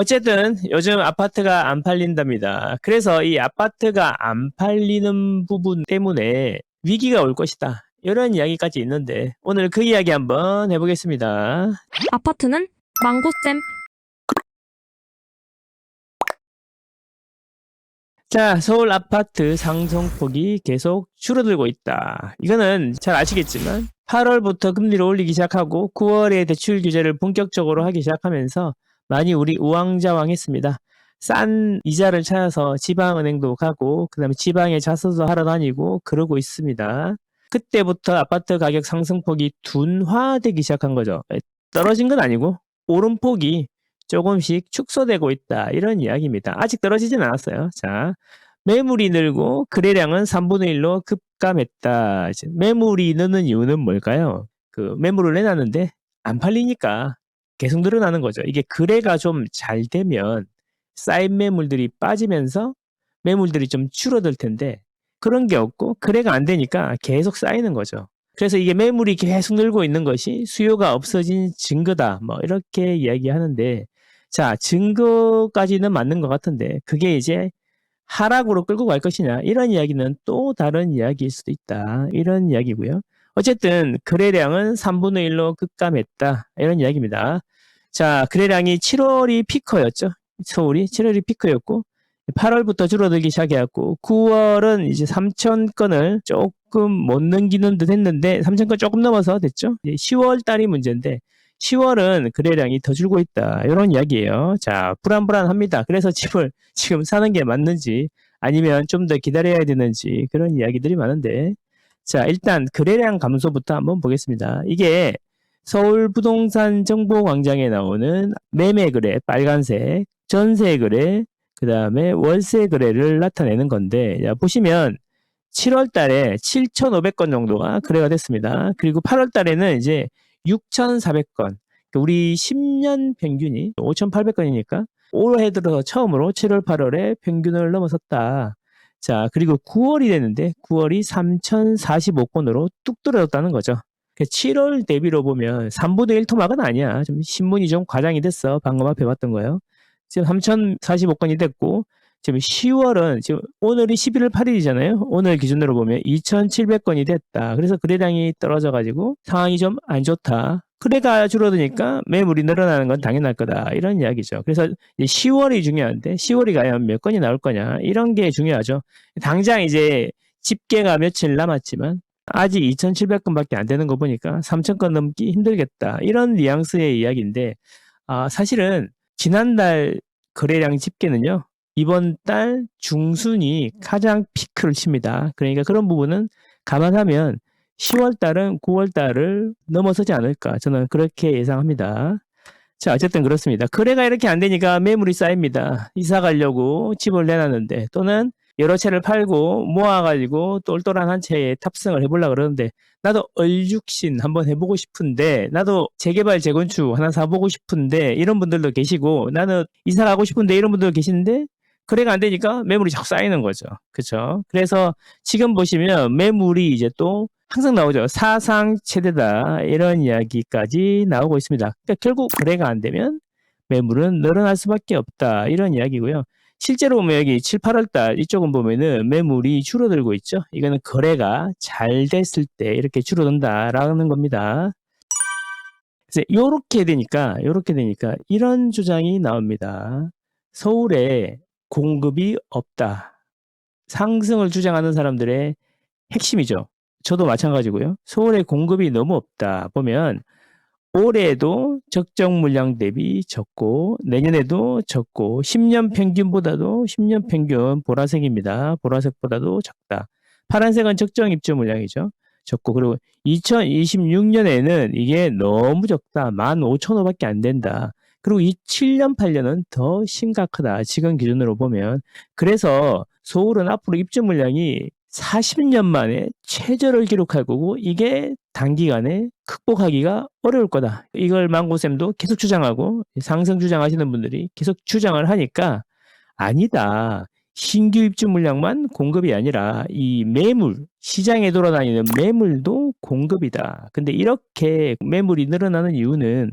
어쨌든 요즘 아파트가 안 팔린답니다. 그래서 이 아파트가 안 팔리는 부분 때문에 위기가 올 것이다. 이런 이야기까지 있는데 오늘 그 이야기 한번 해보겠습니다. 아파트는 망고쌤 자, 서울 아파트 상승폭이 계속 줄어들고 있다. 이거는 잘 아시겠지만 8월부터 금리를 올리기 시작하고 9월에 대출 규제를 본격적으로 하기 시작하면서 많이 우리 우왕좌왕했습니다. 싼 이자를 찾아서 지방은행도 가고 그다음에 지방에 자서도 하러 다니고 그러고 있습니다. 그때부터 아파트 가격 상승폭이 둔화되기 시작한 거죠. 떨어진 건 아니고 오름폭이 조금씩 축소되고 있다. 이런 이야기입니다. 아직 떨어지진 않았어요. 자, 매물이 늘고 거래량은 3분의 1로 급감했다. 매물이 느는 이유는 뭘까요? 그 매물을 내놨는데 안 팔리니까 계속 늘어나는 거죠. 이게 거래가 좀 잘 되면 쌓인 매물들이 빠지면서 매물들이 좀 줄어들 텐데 그런 게 없고 거래가 안 되니까 계속 쌓이는 거죠. 그래서 이게 매물이 계속 늘고 있는 것이 수요가 없어진 증거다. 뭐 이렇게 이야기하는데 자, 증거까지는 맞는 것 같은데, 그게 이제 하락으로 끌고 갈 것이냐, 이런 이야기는 또 다른 이야기일 수도 있다. 이런 이야기고요. 어쨌든, 거래량은 3분의 1로 급감했다. 이런 이야기입니다. 자, 거래량이 7월이 피커였죠. 서울이 7월이 피커였고, 8월부터 줄어들기 시작해갖고, 9월은 이제 3천 건을 조금 못 넘기는 듯 했는데, 3천 건 조금 넘어서 됐죠. 10월 달이 문제인데, 10월은 거래량이 더 줄고 있다. 이런 이야기예요. 자, 불안불안합니다. 그래서 집을 지금 사는 게 맞는지 아니면 좀 더 기다려야 되는지 그런 이야기들이 많은데 자, 일단 거래량 감소부터 한번 보겠습니다. 이게 서울 부동산 정보 광장에 나오는 매매 거래 빨간색, 전세 거래, 그 다음에 월세 거래를 나타내는 건데 자, 보시면 7월 달에 7,500건 정도가 거래가 됐습니다. 그리고 8월 달에는 이제 6,400건. 우리 10년 평균이 5,800건이니까 올해 들어서 처음으로 7월, 8월에 평균을 넘어섰다. 자, 그리고 9월이 됐는데 9월이 3,045건으로 뚝 떨어졌다는 거죠. 7월 대비로 보면 3분의 1 토막은 아니야. 좀 신문이 좀 과장이 됐어. 방금 앞에 봤던 거예요. 지금 3,045건이 됐고 지금 10월은 지금 오늘이 11월 8일이잖아요. 오늘 기준으로 보면 2,700건이 됐다. 그래서 거래량이 떨어져 가지고 상황이 좀 안 좋다. 거래가 줄어드니까 매물이 늘어나는 건 당연할 거다. 이런 이야기죠. 그래서 10월이 중요한데 10월이 과연 몇 건이 나올 거냐 이런 게 중요하죠. 당장 이제 집계가 며칠 남았지만 아직 2,700건밖에 안 되는 거 보니까 3,000건 넘기 힘들겠다. 이런 뉘앙스의 이야기인데 아, 사실은 지난달 거래량 집계는요. 이번 달 중순이 가장 피크를 칩니다. 그러니까 그런 부분은 감안하면 10월 달은 9월 달을 넘어서지 않을까 저는 그렇게 예상합니다. 자 어쨌든 그렇습니다. 거래가 이렇게 안 되니까 매물이 쌓입니다. 이사 가려고 집을 내놨는데 또는 여러 채를 팔고 모아가지고 똘똘한 한 채에 탑승을 해보려고 그러는데 나도 얼죽신 한번 해보고 싶은데 나도 재개발 재건축 하나 사보고 싶은데 이런 분들도 계시고 나는 이사 가고 싶은데 이런 분들도 계시는데 거래가 안 되니까 매물이 자꾸 쌓이는 거죠. 그렇죠? 그래서 지금 보시면 매물이 이제 또 항상 나오죠. 사상 최대다 이런 이야기까지 나오고 있습니다. 그러니까 결국 거래가 안 되면 매물은 늘어날 수밖에 없다 이런 이야기고요. 실제로 보면 여기 7, 8월 달 이쪽은 보면은 매물이 줄어들고 있죠. 이거는 거래가 잘 됐을 때 이렇게 줄어든다라는 겁니다. 그래서 요렇게 되니까 요렇게 되니까 이런 주장이 나옵니다. 서울에 공급이 없다. 상승을 주장하는 사람들의 핵심이죠. 저도 마찬가지고요. 서울에 공급이 너무 없다. 보면 올해도 적정 물량 대비 적고 내년에도 적고 10년 평균보다도 10년 평균 보라색입니다. 보라색보다도 적다. 파란색은 적정 입주 물량이죠. 적고 그리고 2026년에는 이게 너무 적다. 15,000호밖에 안 된다. 그리고 이 7년, 8년은 더 심각하다. 지금 기준으로 보면. 그래서 서울은 앞으로 입주 물량이 40년 만에 최저를 기록할 거고 이게 단기간에 극복하기가 어려울 거다. 이걸 망고쌤도 계속 주장하고 상승 주장하시는 분들이 계속 주장을 하니까 아니다. 신규 입주 물량만 공급이 아니라 이 매물, 시장에 돌아다니는 매물도 공급이다. 근데 이렇게 매물이 늘어나는 이유는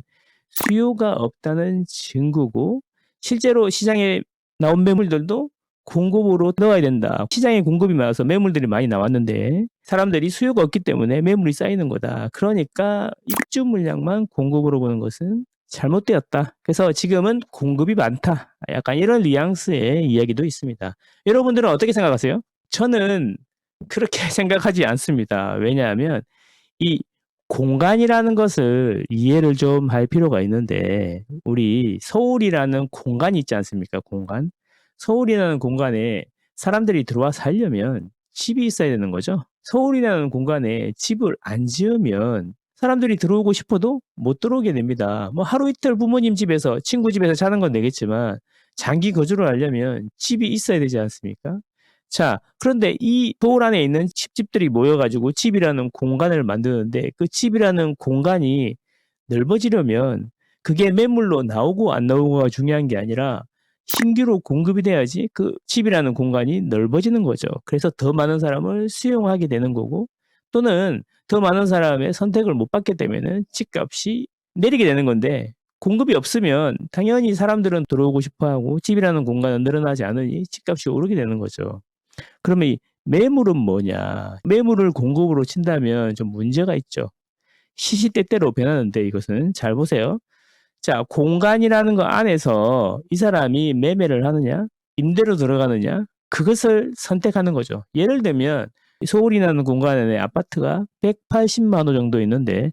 수요가 없다는 증거고 실제로 시장에 나온 매물들도 공급으로 넣어야 된다. 시장에 공급이 많아서 매물들이 많이 나왔는데 사람들이 수요가 없기 때문에 매물이 쌓이는 거다. 그러니까 입주 물량만 공급으로 보는 것은 잘못되었다. 그래서 지금은 공급이 많다. 약간 이런 뉘앙스의 이야기도 있습니다. 여러분들은 어떻게 생각하세요? 저는 그렇게 생각하지 않습니다. 왜냐하면 이 공간이라는 것을 이해를 좀 할 필요가 있는데 우리 서울이라는 공간이 있지 않습니까? 공간. 서울이라는 공간에 사람들이 들어와 살려면 집이 있어야 되는 거죠. 서울이라는 공간에 집을 안 지으면 사람들이 들어오고 싶어도 못 들어오게 됩니다. 뭐 하루 이틀 부모님 집에서 친구 집에서 자는 건 되겠지만 장기 거주를 하려면 집이 있어야 되지 않습니까? 자, 그런데 이 서울 안에 있는 집집들이 모여가지고 집이라는 공간을 만드는데 그 집이라는 공간이 넓어지려면 그게 매물로 나오고 안 나오고가 중요한 게 아니라 신규로 공급이 돼야지 그 집이라는 공간이 넓어지는 거죠. 그래서 더 많은 사람을 수용하게 되는 거고 또는 더 많은 사람의 선택을 못 받게 되면은 집값이 내리게 되는 건데 공급이 없으면 당연히 사람들은 들어오고 싶어 하고 집이라는 공간은 늘어나지 않으니 집값이 오르게 되는 거죠. 그러면 이 매물은 뭐냐? 매물을 공급으로 친다면 좀 문제가 있죠. 시시때때로 변하는데 이것은 잘 보세요. 자, 공간이라는 거 안에서 이 사람이 매매를 하느냐, 임대로 들어가느냐, 그것을 선택하는 거죠. 예를 들면 서울이라는 공간 안에 아파트가 180만 호 정도 있는데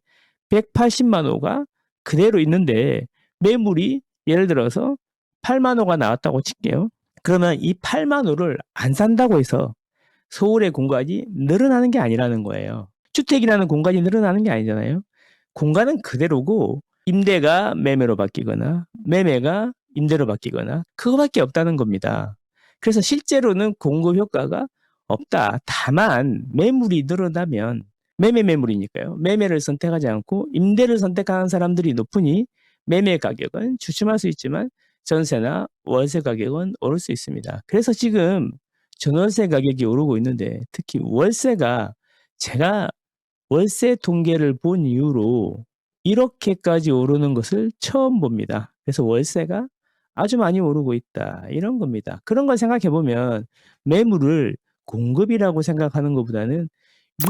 180만 호가 그대로 있는데 매물이 예를 들어서 8만 호가 나왔다고 칠게요. 그러면 이 8만 호를 안 산다고 해서 서울의 공간이 늘어나는 게 아니라는 거예요. 주택이라는 공간이 늘어나는 게 아니잖아요. 공간은 그대로고 임대가 매매로 바뀌거나 매매가 임대로 바뀌거나 그거밖에 없다는 겁니다. 그래서 실제로는 공급 효과가 없다. 다만 매물이 늘어나면 매매 매물이니까요. 매매를 선택하지 않고 임대를 선택하는 사람들이 높으니 매매 가격은 주춤할 수 있지만 전세나 월세 가격은 오를 수 있습니다. 그래서 지금 전월세 가격이 오르고 있는데 특히 월세가 제가 월세 통계를 본 이후로 이렇게까지 오르는 것을 처음 봅니다. 그래서 월세가 아주 많이 오르고 있다. 이런 겁니다. 그런 걸 생각해 보면 매물을 공급이라고 생각하는 것보다는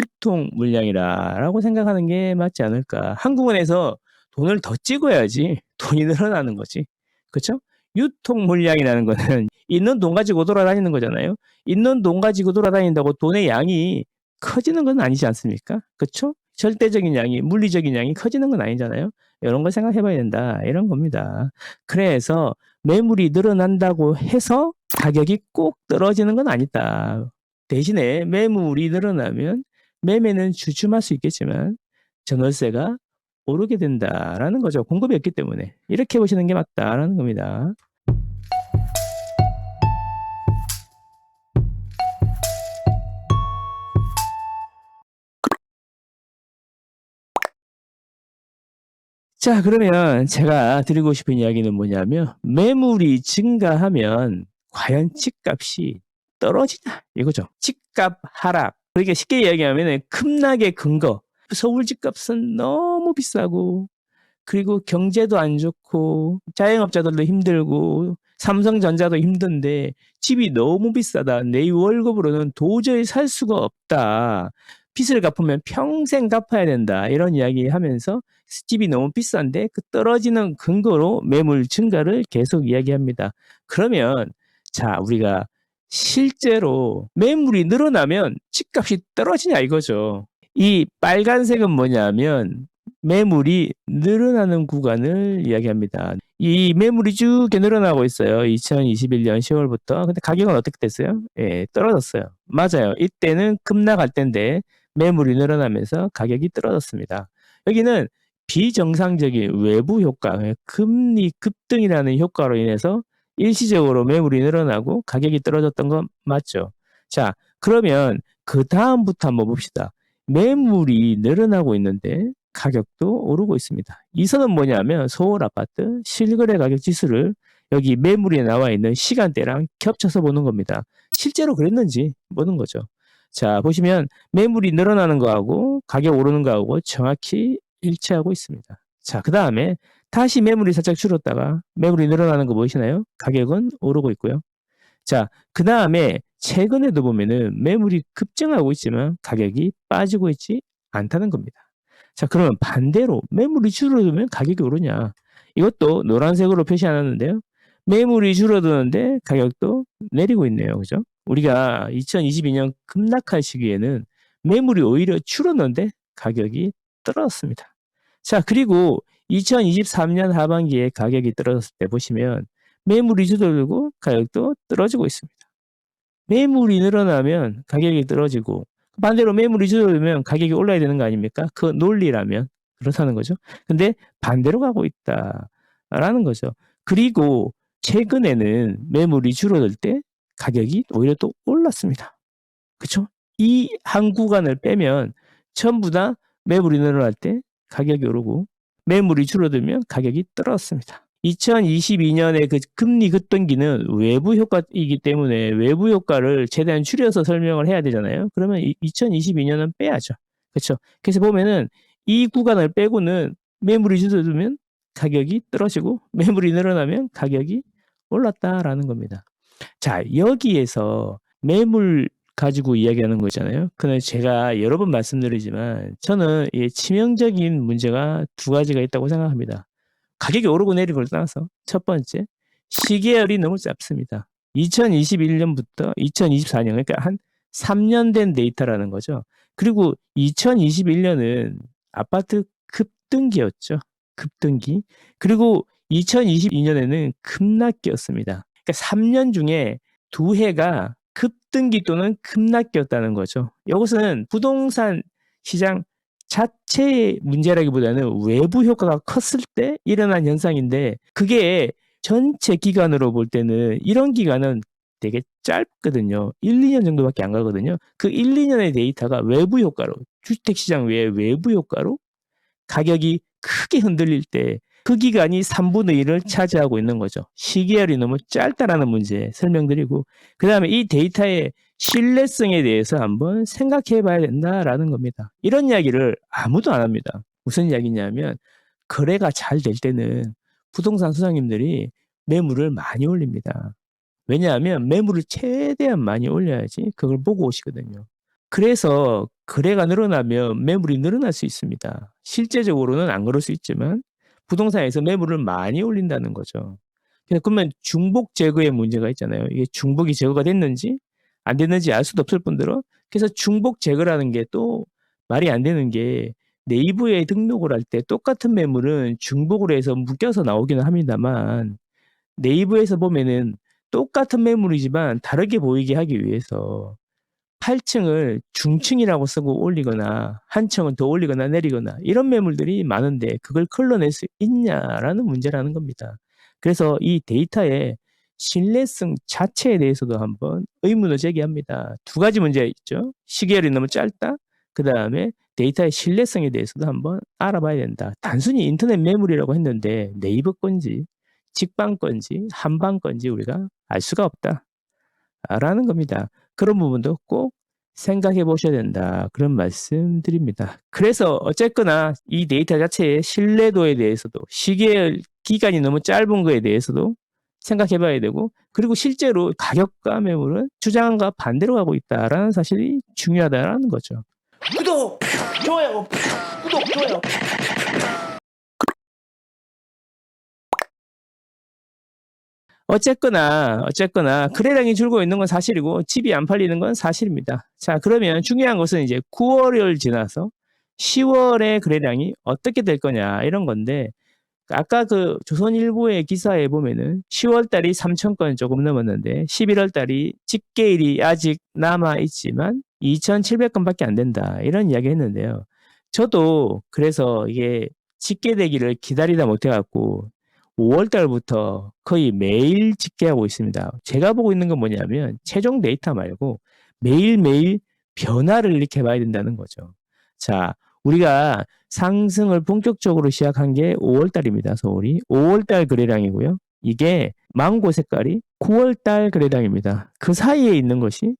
유통 물량이라고 생각하는 게 맞지 않을까. 한국은에서 돈을 더 찍어야지 돈이 늘어나는 거지. 그렇죠? 유통 물량이라는 거는 있는 돈 가지고 돌아다니는 거잖아요. 있는 돈 가지고 돌아다닌다고 돈의 양이 커지는 건 아니지 않습니까? 그렇죠? 절대적인 양이 물리적인 양이 커지는 건 아니잖아요. 이런 걸 생각해 봐야 된다. 이런 겁니다. 그래서 매물이 늘어난다고 해서 가격이 꼭 떨어지는 건 아니다. 대신에 매물이 늘어나면 매매는 주춤할 수 있겠지만 전월세가 오르게 된다라는 거죠. 공급이 없기 때문에. 이렇게 보시는 게 맞다라는 겁니다. 자, 그러면 제가 드리고 싶은 이야기는 뭐냐면 매물이 증가하면 과연 집값이 떨어지냐 이거죠. 집값 하락. 그러니까 쉽게 이야기하면 급락의 근거. 서울 집값은 너무 비싸고 그리고 경제도 안 좋고 자영업자들도 힘들고 삼성전자도 힘든데 집이 너무 비싸다. 내 월급으로는 도저히 살 수가 없다. 빚을 갚으면 평생 갚아야 된다. 이런 이야기 하면서 집이 너무 비싼데 그 떨어지는 근거로 매물 증가를 계속 이야기합니다. 그러면 자, 우리가 실제로 매물이 늘어나면 집값이 떨어지냐 이거죠. 이 빨간색은 뭐냐면 매물이 늘어나는 구간을 이야기합니다. 이 매물이 쭉 늘어나고 있어요. 2021년 10월부터. 근데 가격은 어떻게 됐어요? 예, 떨어졌어요. 맞아요. 이때는 급락할 때인데 매물이 늘어나면서 가격이 떨어졌습니다. 여기는 비정상적인 외부 효과, 금리 급등이라는 효과로 인해서 일시적으로 매물이 늘어나고 가격이 떨어졌던 건 맞죠. 자, 그러면 그 다음부터 한번 봅시다. 매물이 늘어나고 있는데 가격도 오르고 있습니다. 이 선은 뭐냐면 서울 아파트 실거래 가격 지수를 여기 매물이 나와 있는 시간대랑 겹쳐서 보는 겁니다. 실제로 그랬는지 보는 거죠. 자, 보시면 매물이 늘어나는 거하고 가격 오르는 거하고 정확히 일치하고 있습니다. 자, 그 다음에 다시 매물이 살짝 줄었다가 매물이 늘어나는 거 보이시나요? 가격은 오르고 있고요. 자, 그 다음에 최근에도 보면은 매물이 급증하고 있지만 가격이 빠지고 있지 않다는 겁니다. 자, 그러면 반대로 매물이 줄어들면 가격이 오르냐? 이것도 노란색으로 표시하는데요. 매물이 줄어드는데 가격도 내리고 있네요. 그죠? 우리가 2022년 급락할 시기에는 매물이 오히려 줄었는데 가격이 떨어졌습니다. 자, 그리고 2023년 하반기에 가격이 떨어졌을 때 보시면 매물이 줄어들고 가격도 떨어지고 있습니다. 매물이 늘어나면 가격이 떨어지고 반대로 매물이 줄어들면 가격이 올라야 되는 거 아닙니까? 그 논리라면 그렇다는 거죠. 근데 반대로 가고 있다라는 거죠. 그리고 최근에는 매물이 줄어들 때 가격이 오히려 또 올랐습니다. 그렇죠? 이 한 구간을 빼면 전부 다 매물이 늘어날 때 가격이 오르고 매물이 줄어들면 가격이 떨어졌습니다. 2022년에 그 금리 급등기는 외부 효과이기 때문에 외부 효과를 최대한 줄여서 설명을 해야 되잖아요. 그러면 2022년은 빼야죠. 그렇죠? 그래서 보면은 이 구간을 빼고는 매물이 줄어들면 가격이 떨어지고 매물이 늘어나면 가격이 올랐다라는 겁니다. 자, 여기에서 매물 가지고 이야기하는 거 있잖아요. 근데 제가 여러 번 말씀드리지만 저는 이 치명적인 문제가 두 가지가 있다고 생각합니다. 가격이 오르고 내리는 걸 떠나서 첫 번째 시계열이 너무 짧습니다. 2021년부터 2024년 그러니까 한 3년 된 데이터라는 거죠. 그리고 2021년은 아파트 급등기였죠. 급등기. 그리고 2022년에는 급락기였습니다. 그러니까 3년 중에 두 해가 급등기 또는 급락기였다는 거죠. 이것은 부동산 시장 자체의 문제라기보다는 외부 효과가 컸을 때 일어난 현상인데 그게 전체 기간으로 볼 때는 이런 기간은 되게 짧거든요. 1, 2년 정도밖에 안 가거든요. 그 1, 2년의 데이터가 외부 효과로 주택 시장 외에 외부 효과로 가격이 크게 흔들릴 때 그 기간이 3분의 1을 차지하고 있는 거죠. 시계열이 너무 짧다라는 문제 설명드리고 그 다음에 이 데이터의 신뢰성에 대해서 한번 생각해 봐야 된다라는 겁니다. 이런 이야기를 아무도 안 합니다. 무슨 이야기냐면 거래가 잘 될 때는 부동산 소장님들이 매물을 많이 올립니다. 왜냐하면 매물을 최대한 많이 올려야지 그걸 보고 오시거든요. 그래서 거래가 늘어나면 매물이 늘어날 수 있습니다. 실제적으로는 안 그럴 수 있지만 부동산에서 매물을 많이 올린다는 거죠. 그러면 중복 제거의 문제가 있잖아요. 이게 중복이 제거가 됐는지 안 됐는지 알 수도 없을 뿐더러 그래서 중복 제거라는 게 또 말이 안 되는 게 네이버에 등록을 할 때 똑같은 매물은 중복으로 해서 묶여서 나오기는 합니다만 네이버에서 보면은 똑같은 매물이지만 다르게 보이게 하기 위해서 8층을 중층이라고 쓰고 올리거나 한 층은 더 올리거나 내리거나 이런 매물들이 많은데 그걸 걸러낼 수 있냐라는 문제라는 겁니다. 그래서 이 데이터의 신뢰성 자체에 대해서도 한번 의문을 제기합니다. 두 가지 문제가 있죠. 시계열이 너무 짧다. 그 다음에 데이터의 신뢰성에 대해서도 한번 알아봐야 된다. 단순히 인터넷 매물이라고 했는데 네이버 건지 직방 건지 한방 건지 우리가 알 수가 없다. 라는 겁니다. 그런 부분도 꼭 생각해 보셔야 된다. 그런 말씀 드립니다. 그래서 어쨌거나 이 데이터 자체의 신뢰도에 대해서도 시계 기간이 너무 짧은 거에 대해서도 생각해 봐야 되고 그리고 실제로 가격과 매물은 주장과 반대로 가고 있다라는 사실이 중요하다라는 거죠. 구독, 좋아요, 구독, 좋아요. 어쨌거나 어쨌거나 거래량이 줄고 있는 건 사실이고 집이 안 팔리는 건 사실입니다. 자 그러면 중요한 것은 이제 9월을 지나서 10월의 거래량이 어떻게 될 거냐 이런 건데 아까 그 조선일보의 기사에 보면은 10월 달이 3천 건 조금 넘었는데 11월 달이 집계일이 아직 남아 있지만 2,700건밖에 안 된다 이런 이야기 했는데요. 저도 그래서 이게 집계되기를 기다리다 못해갖고 5월 달부터 거의 매일 집계하고 있습니다. 제가 보고 있는 건 뭐냐면 최종 데이터 말고 매일매일 변화를 이렇게 봐야 된다는 거죠. 자, 우리가 상승을 본격적으로 시작한 게 5월 달입니다. 서울이. 5월 달 거래량이고요. 이게 망고 색깔이 9월 달 거래량입니다. 그 사이에 있는 것이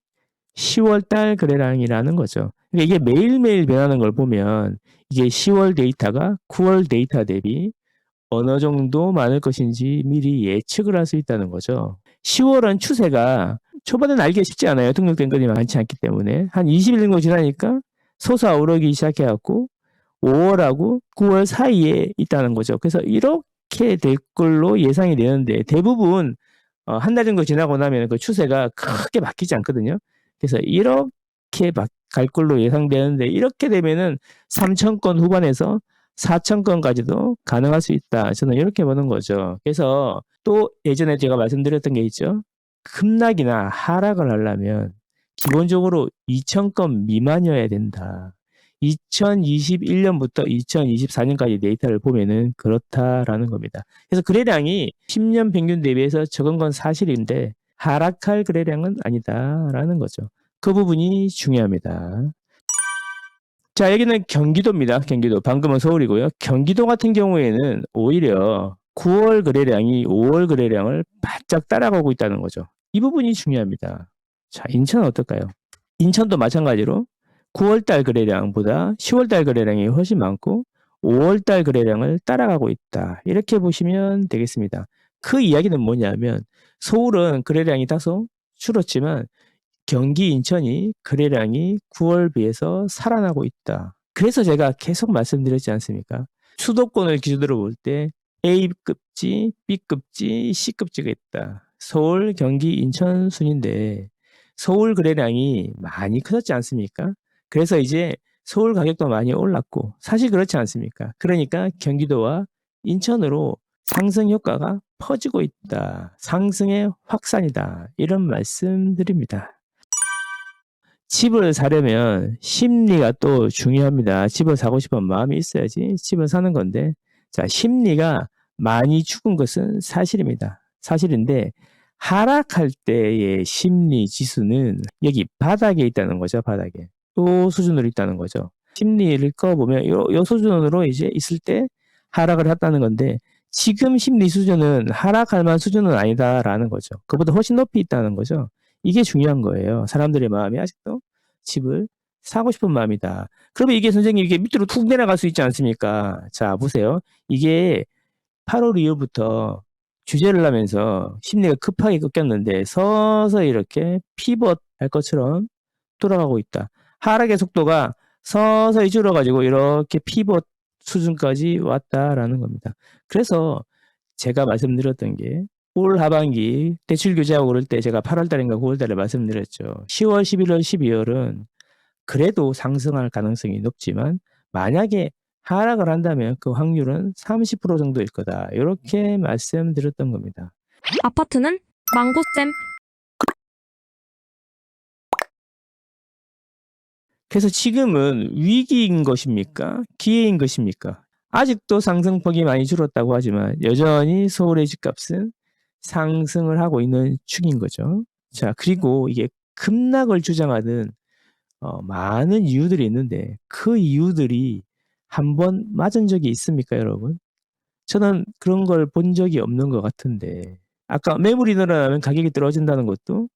10월 달 거래량이라는 거죠. 그러니까 이게 매일매일 변하는 걸 보면 이게 10월 데이터가 9월 데이터 대비 어느 정도 많을 것인지 미리 예측을 할 수 있다는 거죠. 10월은 추세가 초반에는 알기가 쉽지 않아요. 등록된 건이 많지 않기 때문에. 한 20일 정도 지나니까 솟아오르기 시작해갖고 5월하고 9월 사이에 있다는 거죠. 그래서 이렇게 될 걸로 예상이 되는데 대부분 어, 한달 정도 지나고 나면 그 추세가 크게 바뀌지 않거든요. 그래서 이렇게 바- 갈 걸로 예상되는데 이렇게 되면은 3천 건 후반에서 4천 건까지도 가능할 수 있다. 저는 이렇게 보는 거죠. 그래서 또 예전에 제가 말씀드렸던 게 있죠. 급락이나 하락을 하려면 기본적으로 2천 건 미만이어야 된다. 2021년부터 2024년까지 데이터를 보면은 그렇다라는 겁니다. 그래서 거래량이 10년 평균 대비해서 적은 건 사실인데 하락할 거래량은 아니다라는 거죠. 그 부분이 중요합니다. 자, 여기는 경기도입니다. 경기도. 방금은 서울이고요. 경기도 같은 경우에는 오히려 9월 거래량이 5월 거래량을 바짝 따라가고 있다는 거죠. 이 부분이 중요합니다. 자, 인천은 어떨까요? 인천도 마찬가지로 9월달 거래량보다 10월달 거래량이 훨씬 많고 5월달 거래량을 따라가고 있다. 이렇게 보시면 되겠습니다. 그 이야기는 뭐냐면 서울은 거래량이 다소 줄었지만 경기 인천이 거래량이 9월 비해서 살아나고 있다. 그래서 제가 계속 말씀드렸지 않습니까? 수도권을 기준으로 볼 때 A급지, B급지, C급지가 있다. 서울, 경기, 인천 순인데 서울 거래량이 많이 커졌지 않습니까? 그래서 이제 서울 가격도 많이 올랐고 사실 그렇지 않습니까? 그러니까 경기도와 인천으로 상승 효과가 퍼지고 있다. 상승의 확산이다. 이런 말씀드립니다. 집을 사려면 심리가 또 중요합니다. 집을 사고 싶은 마음이 있어야지 집을 사는 건데, 자, 심리가 많이 죽은 것은 사실입니다. 사실인데, 하락할 때의 심리 지수는 여기 바닥에 있다는 거죠, 바닥에. 요 수준으로 있다는 거죠. 심리를 꺼보면 요, 요 수준으로 이제 있을 때 하락을 했다는 건데, 지금 심리 수준은 하락할 만한 수준은 아니다라는 거죠. 그보다 훨씬 높이 있다는 거죠. 이게 중요한 거예요. 사람들의 마음이 아직도 집을 사고 싶은 마음이다. 그러면 이게 선생님 이게 밑으로 툭 내려갈 수 있지 않습니까? 자, 보세요. 이게 8월 이후부터 주제를 하면서 심리가 급하게 꺾였는데 서서히 이렇게 피벗 할 것처럼 돌아가고 있다. 하락의 속도가 서서히 줄어가지고 이렇게 피벗 수준까지 왔다라는 겁니다. 그래서 제가 말씀드렸던 게 올 하반기 대출 규제하고 그럴 때 제가 8월 달인가 9월 달에 말씀드렸죠. 10월, 11월, 12월은 그래도 상승할 가능성이 높지만 만약에 하락을 한다면 그 확률은 30% 정도일 거다. 이렇게 말씀드렸던 겁니다. 아파트는 망고쌤 그래서 지금은 위기인 것입니까? 기회인 것입니까? 아직도 상승폭이 많이 줄었다고 하지만 여전히 서울의 집값은 상승을 하고 있는 축인 거죠. 자, 그리고 이게 급락을 주장하는 어, 많은 이유들이 있는데 그 이유들이 한 번 맞은 적이 있습니까, 여러분? 저는 그런 걸 본 적이 없는 것 같은데 아까 매물이 늘어나면 가격이 떨어진다는 것도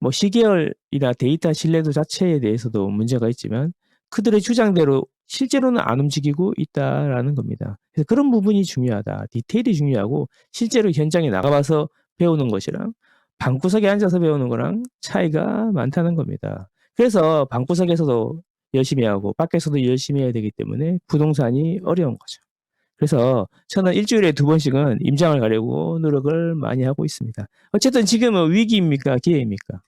뭐 시계열이나 데이터 신뢰도 자체에 대해서도 문제가 있지만 그들의 주장대로 실제로는 안 움직이고 있다라는 겁니다. 그래서 그런 부분이 중요하다. 디테일이 중요하고 실제로 현장에 나가봐서 배우는 것이랑 방구석에 앉아서 배우는 거랑 차이가 많다는 겁니다. 그래서 방구석에서도 열심히 하고 밖에서도 열심히 해야 되기 때문에 부동산이 어려운 거죠. 그래서 저는 일주일에 두 번씩은 임장을 가려고 노력을 많이 하고 있습니다. 어쨌든 지금은 위기입니까? 기회입니까?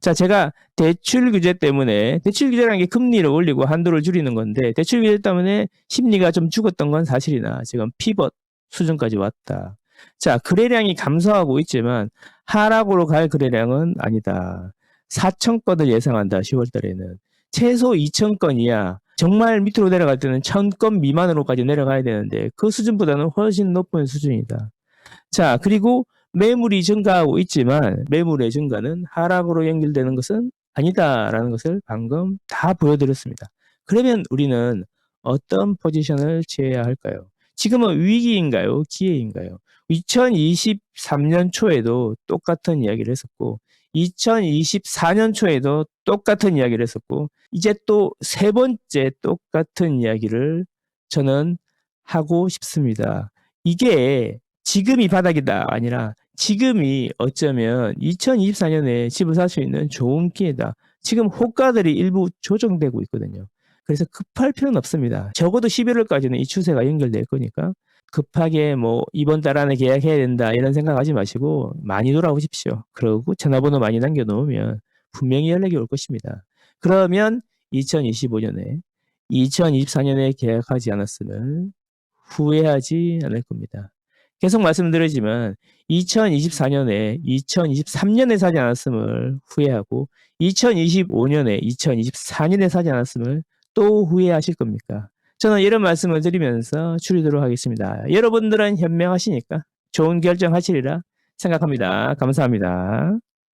자, 제가 대출 규제 때문에, 대출 규제라는 게 금리를 올리고 한도를 줄이는 건데, 대출 규제 때문에 심리가 좀 죽었던 건 사실이나 지금 피벗 수준까지 왔다. 자, 거래량이 감소하고 있지만 하락으로 갈 거래량은 아니다. 4천 건을 예상한다, 10월 달에는. 최소 2천 건이야. 정말 밑으로 내려갈 때는 1000건 미만으로까지 내려가야 되는데 그 수준보다는 훨씬 높은 수준이다. 자, 그리고 매물이 증가하고 있지만 매물의 증가는 하락으로 연결되는 것은 아니다라는 것을 방금 다 보여드렸습니다. 그러면 우리는 어떤 포지션을 취해야 할까요? 지금은 위기인가요? 기회인가요? 2023년 초에도 똑같은 이야기를 했었고 2024년 초에도 똑같은 이야기를 했었고 이제 또 세 번째 똑같은 이야기를 저는 하고 싶습니다. 이게 지금이 바닥이다 아니라 지금이 어쩌면 2024년에 집을 살 수 있는 좋은 기회다. 지금 호가들이 일부 조정되고 있거든요. 그래서 급할 필요는 없습니다. 적어도 11월까지는 이 추세가 연결될 거니까 급하게 뭐 이번 달 안에 계약해야 된다 이런 생각하지 마시고 많이 돌아오십시오. 그러고 전화번호 많이 남겨놓으면 분명히 연락이 올 것입니다. 그러면 2025년에 2024년에 계약하지 않았음을 후회하지 않을 겁니다. 계속 말씀드리지만 2024년에 2023년에 사지 않았음을 후회하고 2025년에 2024년에 사지 않았음을 또 후회하실 겁니까? 저는 이런 말씀을 드리면서 줄이도록 하겠습니다. 여러분들은 현명하시니까 좋은 결정 하시리라 생각합니다. 감사합니다.